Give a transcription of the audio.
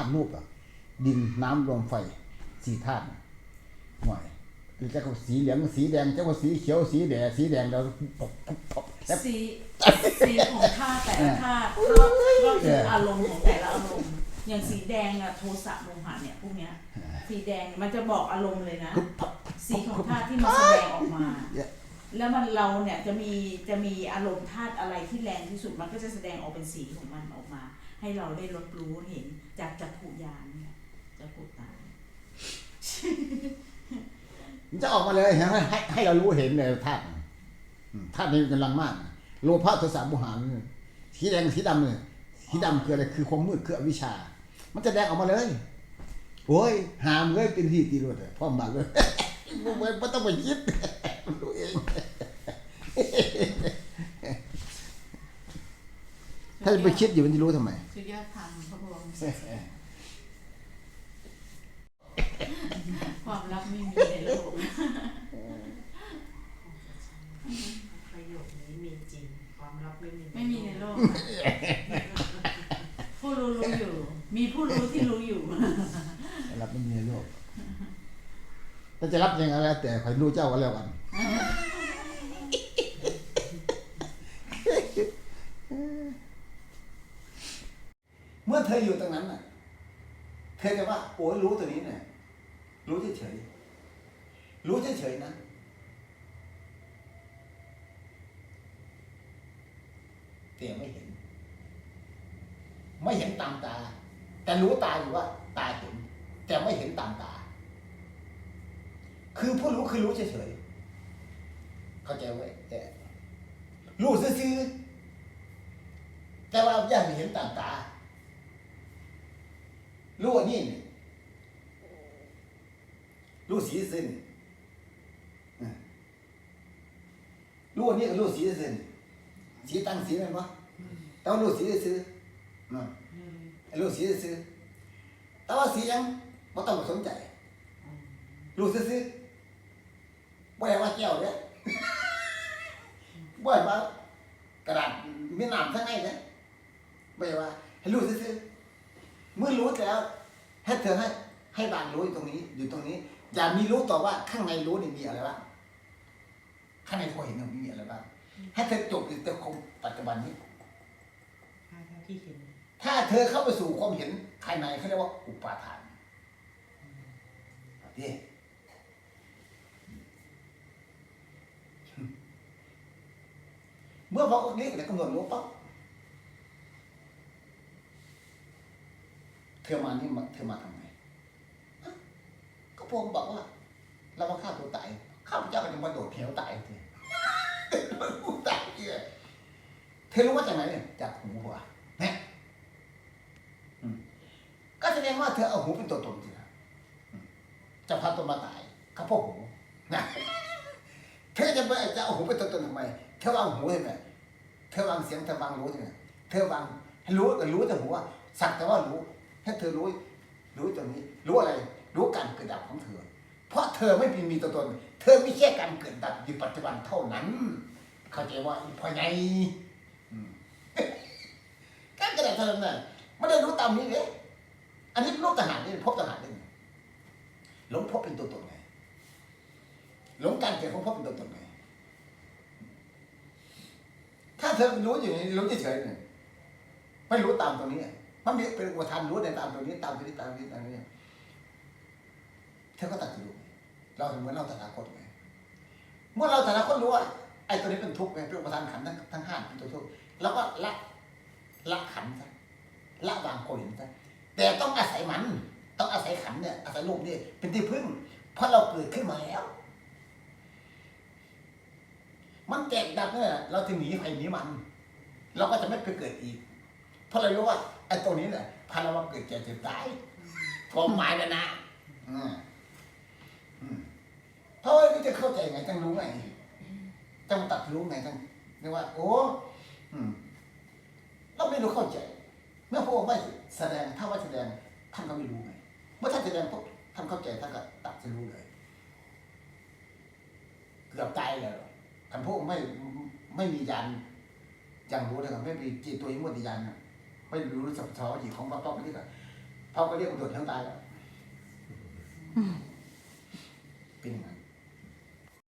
าตุรูปอะ ดินน้ำลมไฟสี่ธาตุน่ะหน่อยหรือจะก็สีเหลืองสีแดงจะก็สีเขียวสีแดงสีแดงเราปบปบปบแล้ว สีสีของธาตุแต่ละธาตุก็ก็คืออารมณ์ของแต่ละอารมณ์อย่างสีแดงอะโทสะโมหะเนี่ยพวกเนี้ยสีแดงมันจะบอกอารมณ์เลยนะ สีของธาตุที่มันแสดงออกมาเนี่ยแล้วมันเราเนี่ยจะมีจะมีอารมณ์ธาตุอะไรที่แรงที่สุดมันก็จะแสดงออกเป็นสีของมันออกมา ให้เราได้รับรู้เห็นจากจักขุยานเนี่ยจักขุตามันจะออกมาเลยนไหมให้ให้เรารู้เห็นเลยธาตุธาตุนี้กำลังมากโลภะโทสะโมหะนี่สีแดงสีดำเนี่ยสีดำคืออะไรคือความมืดคืออวิชชา มันจะแดงออกมาเลยโอ้ยหามเลยเป็นที่ตีรถเลยพ่อมาเลยมึงไม่ต้องไปคิดรู้เอง ถ้า จะไปคิดอยู่มันจะรู้ทำไมสุยอดธรรมพระบรมความลับไม่มีในโลกประโยคนี้มีจริง ความลับไม่มีไม่มีในโลกอะผู้รู้รู้อยู่ มีผู้รู้ที่รู้อยู่รับไม่มีในโลกถ้าจะรับยังไงแล้วแต่ใครรู้เจ้าก็แล้วกัน มื่อเธออยู่ตรงนั้นน่ะ เธอจะว่า โอ้ยรู้ตัวนี้เนี่ย รู้เฉยๆรู้เฉยๆนะแต่ไม่เห็น ไม่เห็นตามตา แต่รู้ตาอยู่ว่า ตาเห็น แต่ไม่เห็นตามตา คือผู้รู้คือรู้เฉยๆเข้าใจไว้แต่รู้ซื่อๆแต่ว่าอย่าไปเห็นตามตา รู้อันนี้นี่รู้สีซื่อนี่อะรู้อันนี้ก็รู้สีซื่อนี่สีตั้งสีนั่นปะแต่ว่ารู้สีซื่อๆอะรู้สีซื่อๆแต่ว่าสียังไม่ต้องไปสนใจรู้ซื่อๆบ่ได้ว่าแก้วเนี่ยบ่ได้ว่ากระดาษมีน้ำข้างในเนี่ยบ่ได้ว่าให้รู้ซื่อๆ เมื่อรู้แล้วให้เธอให้ให้บางรู้อยู่ตรงนี้ อยู่ตรงนี้ อย่ามีรู้ต่อว่าข้างในรู้นี่มีอะไรบ้างข้างในพอเห็นมันมีอะไรบ้างให้เธอจบอยู่แต่คงปัจจุบันนี้ถ้าเท่าที่เห็นถ้าเธอเข้าไปสู่ความเห็นภายในเขาเรียกว่าอุปาทานนี่เมื่อพอนี้เนี่ยกำหนดรู้ปั๊บ ธอมานี่มาเธอมาทำไมก็พงบอกว่า เรามาฆ่าตัวตายข้าพเจ้าก็จะมาโดดเหวตายทีผู้ตายเลยเธอรู้ว่าจากไหนเนี่ยจากหูหัวเนี่ยก็แสดงว่าเธอเอาหูเป็นตัวตนสินะอืมจะพาตัวมาตายเขาพวกหูนะเธอจะไปจะเอาหูเป็นตัวตนทำไม เธอวางหูใช่ไหมเธอวางเสียงเธอวางรู้ใช่ไหมเธอวางให้รู้แต่รู้แต่หูว่าสักแต่ว่ารู้ ให้เธอรู้รู้ตัวนี้ รู้อะไร รู้การเกิดดับของเธอ เพราะเธอไม่มีมีตัวตน เธอไมีแค่การเกิดดับอยู่ปัจจุบันเท่านั้น เข้าใจว่าอีพอไงการเกิดดับเท่านั้นน่ะไม่ได้รู้ตามนี้เลยอันนี้ลูกทหารนี่พบทหารนี่หลงพบเป็นตัวตนไงหลงการเกิดของพบเป็นตัวตนไงถ้าเธอรู้อยู่นี่รู้เฉยๆเนี่ยไม่รู้ตามตรงนี้ มันมีเป็นอุปทานรู้ในตามตรงนี้ตามตรงนี้ตามตรงนี้ตามตรงนี้เธอก็ตัดสินรู้เราเหมือนเราตถาคตไงเมื่อเราตถาคตรู้ว่าไอ้ตัวนี้เป็นทุกข์ไงเป็นอุปทานขันทั้งทั้งห้าเป็นตัวทุกข์แล้วก็ละละขันซะละวางโกเห็นซะแต่ต้องอาศัยมัน ต้องอาศัยขันเนี่ยอาศัยรูปนี่เป็นที่พึ่ง เพราะเราเกิดขึ้นมาแล้ว มันแตกดับเนี่ยเราจะหนีภัยหนีมัน เราก็จะไม่ไปเกิดอีก เพราะเรารู้ว่าไอ้ตัวนี้เนี่ยพาเรามาเกิดแก่เจ็บตายความหมายนะนะเพราะว่าจะเข้าใจไงต้องรู้ไงต้องตัดรู้ไงต้องเรียกว่า โอ้เราไม่รู้เข้าใจ เมื่อพระองค์ไม่แสดงถ้าว่าแสดงท่านก็ไม่รู้ไงเมื่อท่านแสดงปุ๊บท่านเข้าใจท่านก็ตัดจะรู้เลยเกือบตายเลยท่านพระองค์ไม่ไม่มียานอย่างรู้เลยครับไม่มีจิตตัวองมุติยานน่ะ ไม่รู้สัพพะจิตของพระต้องนี่ก็พ่อก็เรียกว่าโดดทั้งตายแล้วเป็นอย่างนั้น